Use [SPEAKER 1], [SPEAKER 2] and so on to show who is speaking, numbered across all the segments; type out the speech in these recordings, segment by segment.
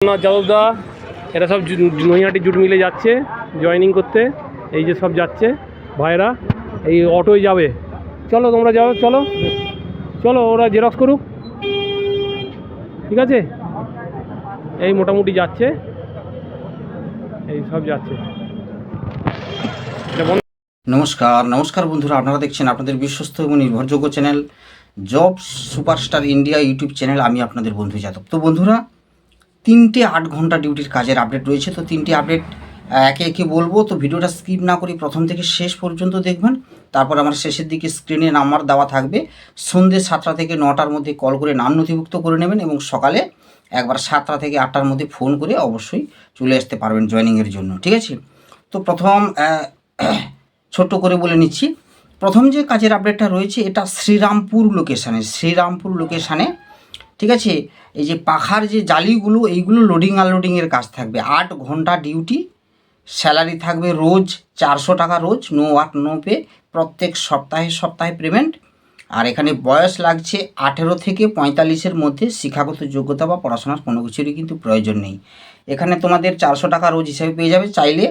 [SPEAKER 1] না যাদবদা এরা সব নৈহাটি জুট মিলে যাচ্ছে জয়েনিং করতে, এই যে সব যাচ্ছে ভাইরা এই অটোয় যাবে। চলো, তোমরা যাও, চলো। চলো, ওরা জেরক্স করুক। ঠিক আছে? এই মোটামুটি যাচ্ছে। এই সব যাচ্ছে।
[SPEAKER 2] নমস্কার নমস্কার বন্ধুরা, আপনারা দেখছেন আপনাদের বিশ্বস্ত এবং নির্ভরযোগ্য channel Job Superstar India YouTube channel. আমি আপনাদের বন্ধু যাদব। তো বন্ধুরা তিনটে আট ঘণ্টা ডিউটির কাজের আপডেট রয়েছে। তো তিনটে আপডেট একে একে বলব। তো ভিডিওটা স্কিপ না করে প্রথম থেকে শেষ পর্যন্ত দেখবেন। তারপর আমার শেষের দিকে স্ক্রিনে নাম্বার দেওয়া থাকবে। সন্ধ্যে সাতটা থেকে নটার মধ্যে কল করে নাম নথিভুক্ত করে নেবেন এবং সকালে একবার সাতটা থেকে আটটার মধ্যে ফোন করে অবশ্যই চলে আসতে পারবেন জয়েনিংয়ের জন্য। ঠিক আছে? তো প্রথম ছোট্ট করে বলে নিচ্ছি। প্রথম যে কাজের আপডেটটা রয়েছে, এটা শ্রীরামপুর লোকেশানে শ্রীরামপুর লোকেশানে ঠিক আছে? এই যে পাখার যে জালিগুলো, এইগুলো লোডিং আনলোডিংয়ের কাজ থাকবে। আট ঘণ্টা ডিউটি স্যালারি থাকবে রোজ চারশো টাকা রোজ নো ওয়ার্ক নো পে প্রত্যেক সপ্তাহে সপ্তাহে পেমেন্ট আর এখানে বয়স লাগছে আঠেরো থেকে পঁয়তাল্লিশের মধ্যে শিক্ষাগত যোগ্যতা বা পড়াশোনার কোনো কিছুরই কিন্তু প্রয়োজন নেই। এখানে তোমাদের চারশো টাকা রোজ হিসাবে পেয়ে যাবে, চাইলে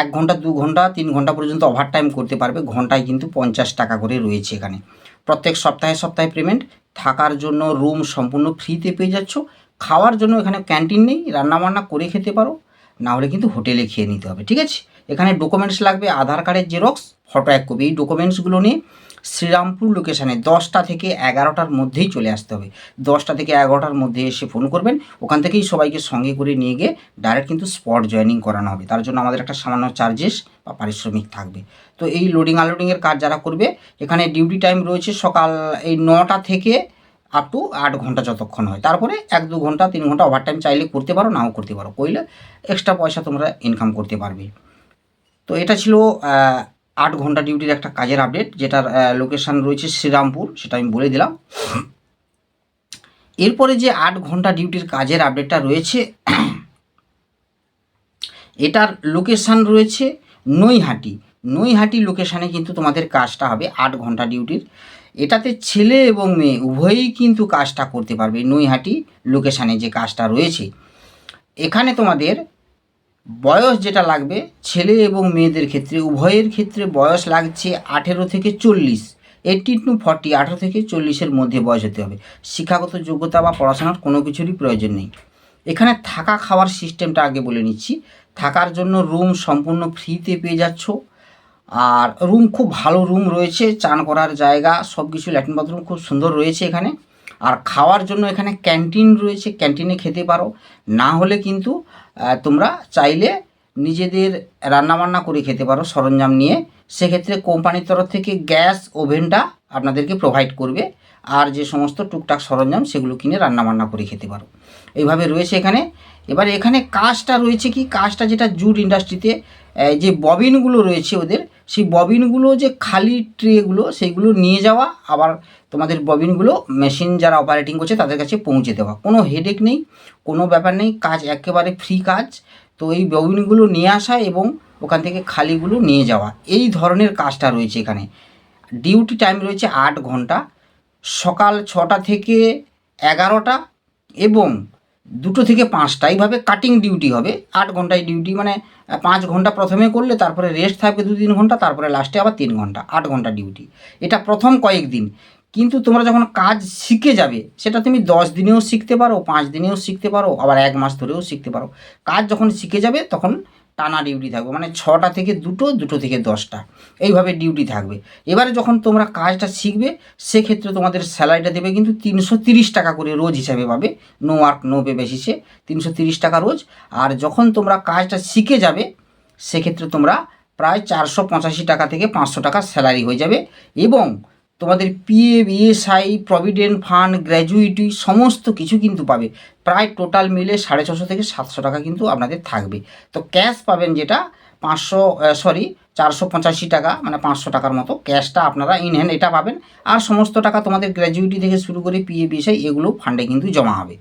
[SPEAKER 2] এক ঘণ্টা, দু ঘণ্টা, তিন ঘণ্টা পর্যন্ত ওভার টাইম করতে পারবে। ঘন্টায় কিন্তু পঞ্চাশ টাকা করে রয়েছে এখানে। প্রত্যেক সপ্তাহে সপ্তাহে পেমেন্ট থাকার জন্য রুম সম্পূর্ণ ফ্রিতে পেয়ে যাচ্ছ। খাওয়ার জন্য এখানে ক্যান্টিন নেই। রান্নাবান্না করে খেতে পারো। না হলে কিন্তু হোটেলে খেয়ে নিতে হবে, ঠিক আছে? এখানে ডকুমেন্টস লাগবে, আধার কার্ডের জেরক্স ফটো এক কপি এই ডকুমেন্টসগুলো নিয়ে শ্রীরামপুর লোকেশানে দশটা থেকে এগারোটার মধ্যেই চলে আসতে হবে। দশটা থেকে এগারোটার মধ্যে এসে ফোন করবেন। ওখান থেকেই সবাইকে সঙ্গে করে নিয়ে গিয়ে ডাইরেক্ট কিন্তু স্পট জয়েনিং করানো হবে। তার জন্য আমাদের একটা সামান্য চার্জেস বা পারিশ্রমিক থাকবে। তো এই লোডিং আনলোডিংয়ের কাজ যারা করবে, এখানে ডিউটি টাইম রয়েছে সকাল এই নটা থেকে আপ টু আট ঘণ্টা যতক্ষণ হয়। তারপরে এক, দু ঘণ্টা, তিন ঘণ্টা ওভার টাইম চাইলে করতে পারো, নাও করতে পারো। করলে এক্সট্রা পয়সা তোমরা ইনকাম করতে পারবে। তো এটা ছিল আট ঘণ্টা ডিউটির একটা কাজের আপডেট যেটার লোকেশন রয়েছে শ্রীরামপুর, সেটা আমি বলে দিলাম। এরপরে যে আট ঘণ্টা ডিউটির কাজের আপডেটটা রয়েছে, এটার লোকেশান রয়েছে নৈহাটি। নৈহাটি লোকেশানে কিন্তু তোমাদের কাজটা হবে আট ঘণ্টা ডিউটির এটাতে ছেলে এবং মেয়ে, উভয়ই কিন্তু কাজটা করতে পারবে নৈহাটি লোকেশানে যে কাজটা রয়েছে। এখানে তোমাদের বয়স যেটা লাগবে, ছেলে এবং মেয়েদের ক্ষেত্রে, উভয়ের ক্ষেত্রে বয়স লাগছে আঠেরো থেকে চল্লিশ। এইটিন টু ফর্টি আঠেরো থেকে চল্লিশের মধ্যে বয়স হতে হবে। শিক্ষাগত যোগ্যতা বা পড়াশোনার কোনো কিছুরই প্রয়োজন নেই। এখানে থাকা খাওয়ার সিস্টেমটা আগে বলে নিচ্ছি। থাকার জন্য রুম সম্পূর্ণ ফ্রিতে পেয়ে যাচ্ছ। আর রুম খুব ভালো রুম রয়েছে, চান করার জায়গা সব কিছু ল্যাট্রিন বাথরুম খুব সুন্দর রয়েছে এখানে। আর খাওয়ার জন্য এখানে ক্যান্টিন রয়েছে, ক্যান্টিনে খেতে পারো। না হলে কিন্তু তোমরা চাইলে নিজেদের রান্নাবান্না করে খেতে পারো সরঞ্জাম নিয়ে। সেক্ষেত্রে কোম্পানির তরফ থেকে গ্যাস ওভেনটা আপনাদেরকে প্রোভাইড করবে আর যে সমস্ত টুকটাক সরঞ্জাম সেগুলো কিনে রান্নাবান্না করে খেতে পারো। এইভাবে রয়েছে এখানে এবার এখানে কাজটা রয়েছে কি? কাজটা যেটা জুট ইন্ডাস্ট্রিতে যে ববিনগুলো রয়েছে ওদের, সেই ববিনগুলো যে খালি ট্রেগুলো সেইগুলো নিয়ে যাওয়া, আবার তোমাদের ববিনগুলো মেশিন যারা অপারেটিং করছে তাদের কাছে পৌঁছে দেওয়া। কোনো হেডেক নেই, কোনো ব্যাপার নেই, কাজ একেবারে ফ্রি কাজ। তো এই ববিনগুলো নিয়ে আসা এবং ওখান থেকে খালিগুলো নিয়ে যাওয়া, এই ধরনের কাজটা রয়েছে এখানে। ডিউটি টাইম রয়েছে আট ঘণ্টা, সকাল ছটা থেকে এগারোটা এবং দুটো থেকে পাঁচটা, এইভাবে কাটিং ডিউটি হবে, আট ঘন্টায় ডিউটি মানে পাঁচ ঘণ্টা প্রথমে করলে তারপরে রেস্ট থাকবে দু তিন ঘণ্টা, তারপরে লাস্টে আবার তিন ঘণ্টা, আট ঘণ্টা ডিউটি এটা প্রথম কয়েক দিন। কিন্তু তোমরা যখন কাজ শিখে যাবে, সেটা তুমি দশ দিনেও শিখতে পারো, পাঁচ দিনেও শিখতে পারো, আবার এক মাস ধরেও শিখতে পারো। কাজ যখন শিখে যাবে, তখন টানা ডিউটি থাকবে। মানে ছটা থেকে দুটো দুটো থেকে দশটা। এইভাবে ডিউটি থাকবে। এবারে যখন তোমরা কাজটা শিখবে, সেক্ষেত্রে তোমাদের স্যালারিটা দেবে কিন্তু তিনশো তিরিশ টাকা করে রোজ হিসাবে পাবে। নো ওয়ার্ক নো পে বেসিসে তিনশো তিরিশ টাকা রোজ। আর যখন তোমরা কাজটা শিখে যাবে, সেক্ষেত্রে তোমরা প্রায় চারশো পঁচাশি টাকা থেকে পাঁচশো টাকা স্যালারি হয়ে যাবে। এবং তোমাদের PF ESI provident fund gratuity সমস্ত কিছু কিন্তু পাবে। প্রায় টোটাল মিলে সাড়ে ছশো থেকে সাতশো টাকা কিন্তু আপনাদের থাকবে। তো ক্যাশ পাবেন যেটা পাঁচশো সরি চারশো পঁচাশি টাকা মানে পাঁচশো টাকার মতো। ক্যাশটা আপনারা ইন হ্যান্ড এটা পাবেন। আর সমস্ত টাকা তোমাদের গ্র্যাজুইটি থেকে শুরু করে পিএ বিএসআই এগুলো ফান্ডে কিন্তু জমা হবে।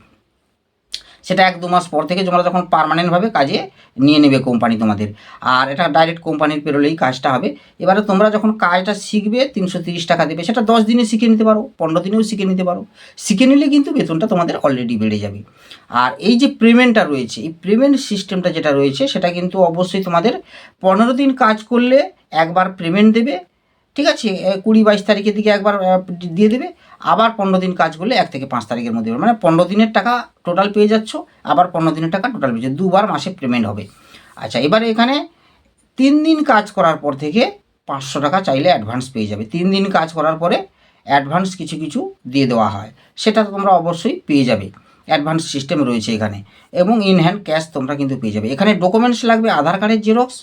[SPEAKER 2] সেটা এক দু মাস পর থেকে তোমরা যখন পার্মানেন্টভাবে কাজে নিয়ে নেবে কোম্পানি তোমাদের। আর এটা ডাইরেক্ট কোম্পানির পেরোলেই কাজটা হবে। এবারে তোমরা যখন কাজটা শিখবে, তিনশো তিরিশ টাকা দেবে, সেটা দশ দিনে শিখে নিতে পারো, পনেরো দিনেও শিখে নিতে পারো। শিখে নিলে কিন্তু বেতনটা তোমাদের অলরেডি বেড়ে যাবে। আর এই যে পেমেন্টটা রয়েছে, এই পেমেন্ট সিস্টেমটা যেটা রয়েছে, সেটা কিন্তু অবশ্যই তোমাদের পনেরো দিন কাজ করলে একবার পেমেন্ট দেবে ঠিক আছে? কুড়ি বাইশ তারিখের দিকে একবার দিয়ে দেবে। আবার পনেরো দিন কাজ করলে এক থেকে পাঁচ তারিখের মধ্যে। মানে পনেরো দিনের টাকা টোটাল পেয়ে যাচ্ছ, আবার পনেরো দিনের টাকা টোটাল পেয়ে যাচ্ছ। দুবার মাসে পেমেন্ট হবে। আচ্ছা এবারে এখানে তিন দিন কাজ করার পর থেকে পাঁচশো টাকা চাইলে অ্যাডভান্স পেয়ে যাবে। তিন দিন কাজ করার পরে অ্যাডভান্স কিছু কিছু দিয়ে দেওয়া হয়। সেটা তোমরা অবশ্যই পেয়ে যাবে। অ্যাডভান্স সিস্টেম রয়েছে এখানে। এবং ইন হ্যান্ড ক্যাশ তোমরা কিন্তু পেয়ে যাবে। এখানে ডকুমেন্টস লাগবে, আধার কার্ডের জেরক্স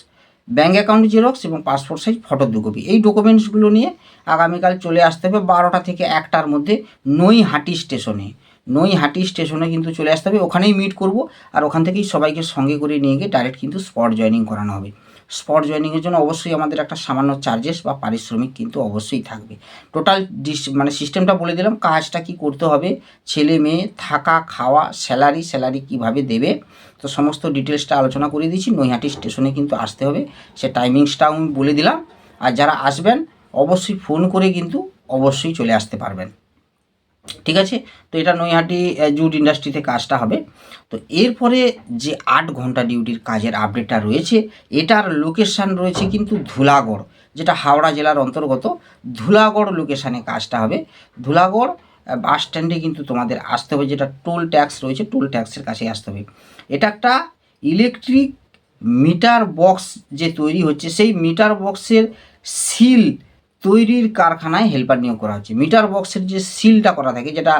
[SPEAKER 2] ব্যাঙ্ক অ্যাকাউন্ট জেরক্স এবং পাসপোর্ট সাইজ ফটো দু কপি এই ডকুমেন্টসগুলো নিয়ে আগামীকাল চলে আসতে হবে বারোটা থেকে একটার মধ্যে নৈহাটি স্টেশনে। নৈহাটি স্টেশনে কিন্তু চলে আসতে হবে, ওখানেই মিট করব আর ওখান থেকেই সবাইকে সঙ্গে করে নিয়ে গিয়ে ডাইরেক্ট কিন্তু স্পট জয়েনিং করানো হবে। স্পট জয়েনিংয়ের জন্য অবশ্যই আমাদের একটা সামান্য চার্জেস বা পারিশ্রমিক কিন্তু অবশ্যই থাকবে। টোটাল ডিস মানে সিস্টেমটা বলে দিলাম, কাজটা কি করতে হবে? ছেলে মেয়ে থাকা, খাওয়া স্যালারি স্যালারি কীভাবে দেবে? তো সমস্ত ডিটেলসটা আলোচনা করে দিয়েছি। নৈহাটি স্টেশনে কিন্তু আসতে হবে। সে টাইমিংসটাও আমি বলে দিলাম। আর যারা আসবেন, অবশ্যই ফোন করে কিন্তু অবশ্যই চলে আসতে পারবেন। ঠিক আছে? তো এটা নৈহাটি জুট ইন্ডাস্ট্রিতে কাজটা হবে। তো এরপরে যে আট ঘণ্টা ডিউটির কাজের আপডেটটা রয়েছে, এটার লোকেশান রয়েছে কিন্তু ধুলাগড়, যেটা হাওড়া জেলার অন্তর্গত। ধুলাগড় লোকেশানে কাজটা হবে। ধুলাগড় বাস স্ট্যান্ডে কিন্তু তোমাদের আসতে হবে, যেটা টোল ট্যাক্স রয়েছে টোল ট্যাক্সের কাছে আসতে হবে। এটা একটা ইলেকট্রিক মিটার বক্স যে তৈরি হচ্ছে, সেই মিটার বক্সের সিল তৈরির কারখানায় হেল্পার নিয়োগ করা হচ্ছে। মিটার বক্সের যে সিলটা করা থাকে, যেটা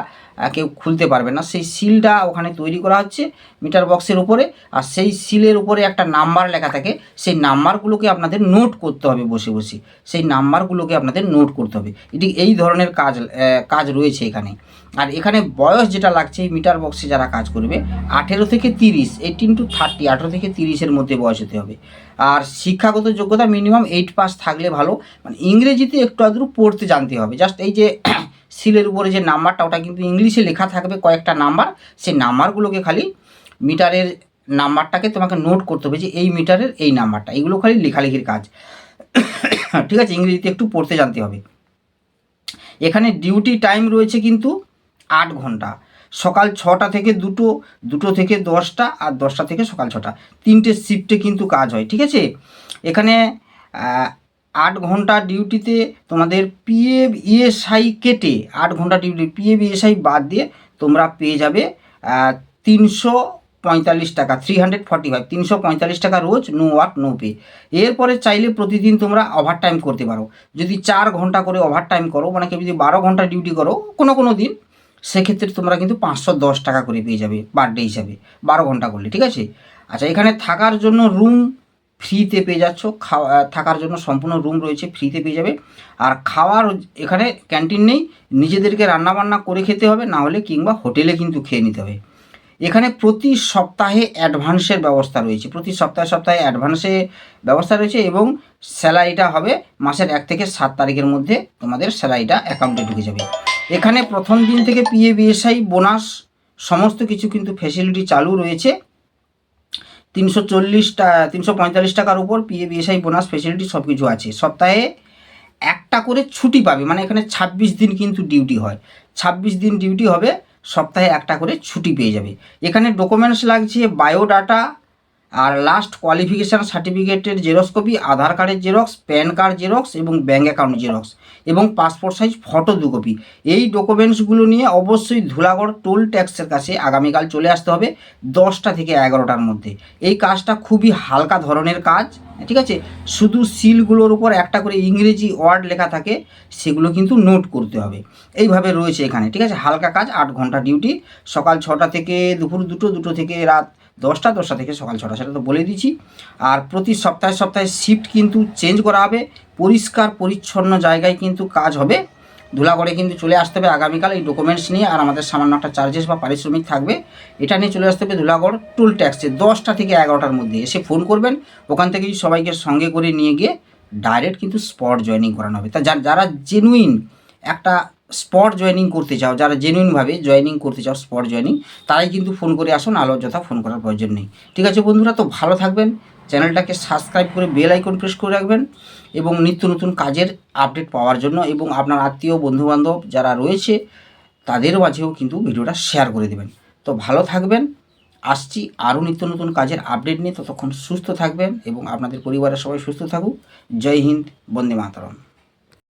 [SPEAKER 2] কেউ খুলতে পারবে না, সেই সিলটা ওখানে তৈরি করা হচ্ছে মিটার বক্সের উপরে। আর সেই সিলের উপরে একটা নাম্বার লেখা থাকে, সেই নাম্বারগুলোকে আপনাদের নোট করতে হবে বসে বসে। সেই নাম্বারগুলোকে আপনাদের নোট করতে হবে। এটি এই ধরনের কাজ কাজ রয়েছে এখানে। আর এখানে বয়স যেটা লাগছে এই মিটার বক্সে যারা কাজ করবে, আঠেরো থেকে তিরিশ এইটিন টু থার্টি আঠেরো থেকে তিরিশের মধ্যে বয়স হতে হবে। আর শিক্ষাগত যোগ্যতা মিনিমাম এইট পাস থাকলে ভালো মানে ইংরেজিতে একটু আধটু পড়তে জানতে হবে। জাস্ট এই যে সিলের উপরে যে নাম্বারটা ওটা কিন্তু ইংলিশে লেখা থাকবে কয়েকটা নাম্বার সেই নাম্বারগুলোকে খালি মিটারের নাম্বারটাকে তোমাকে নোট করতে হবে যে এই মিটারের এই নাম্বারটা এগুলো খালি লেখালেখির কাজ। ঠিক আছে, ইংরেজিতে একটু পড়তে জানতে হবে। এখানে ডিউটি টাইম রয়েছে কিন্তু আট ঘণ্টা। সকাল ছটা থেকে দুটো দুটো থেকে দশটা আর দশটা থেকে সকাল ছটা। তিনটে শিফটে কিন্তু কাজ হয়, ঠিক আছে? এখানে আট ঘণ্টা ডিউটিতে তোমাদের পিএফ ইএসআই কেটে আট ঘণ্টা ডিউটি পিএফ ইএসআই বাদ দিয়ে তোমরা পেয়ে যাবে তিনশো পঁয়তাল্লিশ টাকা থ্রি হান্ড্রেড ফর্টি ফাইভ তিনশো পঁয়তাল্লিশ টাকা রোজ নো ওয়ার্ক নো পে এরপরে চাইলে প্রতিদিন তোমরা ওভার টাইম করতে পারো। যদি চার ঘণ্টা করে ওভার টাইম করো মানে কেউ যদি বারো ঘণ্টা ডিউটি করো, কোনো কোনো দিন সেক্ষেত্রে তোমরা কিন্তু পাঁচশো দশ টাকা করে পেয়ে যাবে পার ডে হিসাবে, বারো ঘণ্টা করলে, ঠিক আছে? আচ্ছা এখানে থাকার জন্য রুম ফ্রিতে পেয়ে যাচ্ছ, খাওয়া থাকার জন্য সম্পূর্ণ রুম রয়েছে ফ্রিতে পেয়ে যাবে। আর খাওয়ার এখানে ক্যান্টিন নেই, নিজেদেরকে রান্নাবান্না করে খেতে হবে, না হলে কিংবা হোটেলে কিন্তু খেয়ে নিতে হবে। এখানে প্রতি সপ্তাহে অ্যাডভান্সের ব্যবস্থা রয়েছে, প্রতি সপ্তাহে সপ্তাহে অ্যাডভান্সে ব্যবস্থা রয়েছে এবং স্যালারিটা হবে মাসের এক থেকে সাত তারিখের মধ্যে তোমাদের স্যালারিটা অ্যাকাউন্টে ঢুকে যাবে। এখানে প্রথম দিন থেকে পিএ বিএসআই বোনাস, সমস্ত কিছু কিন্তু ফেসিলিটি চালু রয়েছে। তিনশো চল্লিশ তিনশো পঁয়তাল্লিশ টাকার উপর পিএ বিএসআই বোনাস ফেসিলিটি সব কিছু আছে। সপ্তাহে একটা করে ছুটি পাবে মানে এখানে ছাব্বিশ দিন কিন্তু ডিউটি হয়। ছাব্বিশ দিন ডিউটি হবে, সপ্তাহে একটা করে ছুটি পেয়ে যাবে। এখানে ডকুমেন্টস লাগছে বায়োডাটা আর লাস্ট কোয়ালিফিকেশান সার্টিফিকেটের জেরক্স কপি আধার কার্ডের জেরক্স প্যান কার্ড জেরক্স এবং ব্যাঙ্ক অ্যাকাউন্ট জেরক্স এবং পাসপোর্ট সাইজ ফটো দু কপি এই ডকুমেন্টসগুলো নিয়ে অবশ্যই ধুলাগড় টোল ট্যাক্সের কাছে আগামীকাল চলে আসতে হবে দশটা থেকে এগারোটার মধ্যে। এই কাজটা খুবই হালকা ধরনের কাজ, ঠিক আছে? শুধু সিলগুলোর উপর একটা করে ইংরেজি ওয়ার্ড লেখা থাকে, সেগুলো কিন্তু নোট করতে হবে। এইভাবে রয়েছে এখানে, ঠিক আছে? হালকা কাজ, আট ঘণ্টা ডিউটি সকাল ছটা থেকে দুপুর দুটো দুটো থেকে রাত দশটা দশটা থেকে সকাল ছটা, সেটা তো বলে দিচ্ছি। আর প্রতি সপ্তাহে সপ্তাহে শিফট কিন্তু চেঞ্জ করা হবে। পরিষ্কার, পরিচ্ছন্ন জায়গায় কিন্তু কাজ হবে। ধুলাগড়ে কিন্তু চলে আসতে হবে আগামীকাল এই ডকুমেন্টস নিয়ে, আর আমাদের সামান্য একটা চার্জেস বা পারিশ্রমিক থাকবে। এটা নিয়ে চলে আসতে হবে ধুলাগড় টোল ট্যাক্সে দশটা থেকে এগারোটার মধ্যে এসে ফোন করবেন। ওখান থেকেই সবাইকে সঙ্গে করে নিয়ে গিয়ে ডাইরেক্ট কিন্তু স্পট জয়েনিং করানো হবে। তা যারা জেনুইন একটা স্পট জয়েনিং করতে চাও, যারা জেনুইনভাবে জয়েনিং করতে চাও স্পট জয়েনিং তারাই কিন্তু ফোন করে আসুন আলো যথা ফোন করার প্রয়োজন নেই। ঠিক আছে বন্ধুরা, তো ভালো থাকবেন, চ্যানেলটাকে সাবস্ক্রাইব করে বেল আইকন প্রেস করে রাখবেন, এবং নিত্য নতুন কাজের আপডেট পাওয়ার জন্য, এবং আপনার আত্মীয়, বন্ধুবান্ধব যারা রয়েছে, তাদের মাঝেও কিন্তু ভিডিওটা শেয়ার করে দেবেন। তো ভালো থাকবেন, আসছি আরও নিত্য নতুন কাজের আপডেট নিয়ে, ততক্ষণ সুস্থ থাকবেন, এবং আপনাদের পরিবারের সবাই সুস্থ থাকুক। জয় হিন্দ, বন্দে মাতরম।